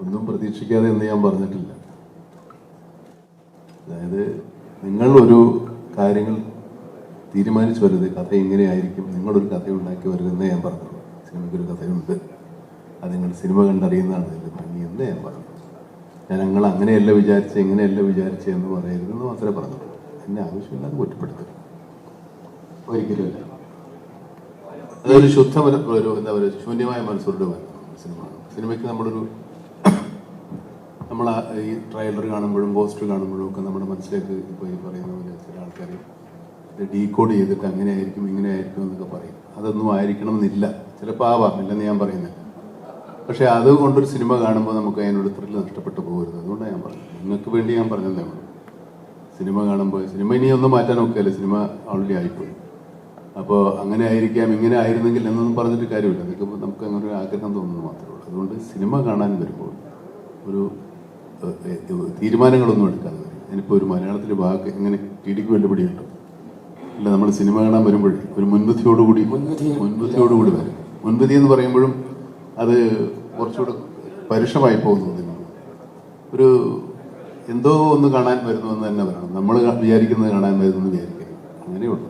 ഒന്നും പ്രതീക്ഷിക്കാതെ എന്ന് ഞാൻ പറഞ്ഞിട്ടില്ല. അതായത് നിങ്ങൾ ഒരു കാര്യങ്ങൾ തീരുമാനിച്ചു വരരുത്. കഥ എങ്ങനെയായിരിക്കും നിങ്ങളൊരു കഥ ഉണ്ടാക്കി വരുന്നതെന്ന് ഞാൻ പറഞ്ഞുള്ളൂ. സിനിമയ്ക്കൊരു കഥയുണ്ട്. അത് നിങ്ങൾ സിനിമ കണ്ടറിയുന്നതാണ് അതിന്റെ ഭംഗി എന്ന് ഞാൻ പറഞ്ഞു ഞാൻ ഞങ്ങൾ അങ്ങനെയല്ല വിചാരിച്ച് എങ്ങനെയല്ല വിചാരിച്ച് എന്ന് പറയരുതെന്ന് മാത്രമേ പറഞ്ഞുള്ളൂ. എന്നെ ആവശ്യമില്ലാതെ കുറ്റപ്പെടുത്തരുത്. ഒരിക്കലുമില്ല. അതൊരു ശുദ്ധ ഒരു എന്താ പറയുക ശൂന്യമായ മനസ്സോടെ സിനിമ സിനിമയ്ക്ക് നമ്മളൊരു നമ്മൾ ഈ ട്രെയിലർ കാണുമ്പോഴും പോസ്റ്റർ കാണുമ്പോഴും ഒക്കെ നമ്മുടെ മനസ്സിലേക്ക് ഇപ്പോൾ ഈ പറയുന്ന പോലെ ചില ആൾക്കാർ ഡീകോഡ് ചെയ്തിട്ട് അങ്ങനെ ആയിരിക്കും ഇങ്ങനെ ആയിരിക്കും എന്നൊക്കെ പറയും. അതൊന്നും ആയിരിക്കണം എന്നില്ല ചിലപ്പോൾ ആവാം ഇല്ലെന്ന് ഞാൻ പറയുന്നത്. പക്ഷേ അതുകൊണ്ടൊരു സിനിമ കാണുമ്പോൾ നമുക്ക് അതിനോട് ത്രില്ല് നഷ്ടപ്പെട്ടു പോകരുത്. അതുകൊണ്ടാണ് ഞാൻ പറഞ്ഞത്. നിങ്ങൾക്ക് വേണ്ടി ഞാൻ പറഞ്ഞതേ ഉള്ളൂ. സിനിമ കാണുമ്പോൾ സിനിമ ഇനി ഒന്നും മാറ്റാൻ ഒക്കെയല്ലേ സിനിമ ഓൾറെഡി ആയിപ്പോയി. അപ്പോൾ അങ്ങനെ ആയിരിക്കാം ഇങ്ങനെ ആയിരുന്നെങ്കിൽ എന്നൊന്നും പറഞ്ഞിട്ട് കാര്യമില്ല. അതൊക്കെ നമുക്ക് അങ്ങനെ ഒരു ആഗ്രഹം തോന്നുന്നു മാത്രമേ ഉള്ളൂ. അതുകൊണ്ട് സിനിമ കാണാൻ വരുമ്പോൾ ഒരു തീരുമാനങ്ങളൊന്നും എടുക്കാതെ. ഇനിയിപ്പോൾ ഒരു മലയാളത്തിലെ വാക്ക് എങ്ങനെ ടിഡിക്ക് വെല്ലുപിടിയുണ്ടോ അല്ല നമ്മൾ സിനിമ കാണാൻ വരുമ്പോൾ ഒരു മുൻവിധിയോടുകൂടി മുൻവിധിയോടുകൂടി വരും. മുൻവിധി എന്ന് പറയുമ്പോഴും അത് കുറച്ചുകൂടെ പരുഷമായി പോകുന്നു ഒരു എന്തോ ഒന്ന് കാണാൻ വരുന്നു എന്ന് തന്നെ പറയണം. നമ്മൾ വിചാരിക്കുന്നത് കാണാൻ വരുന്നു എന്ന് വിചാരിക്കരുത്. അങ്ങനെയുള്ളൂ.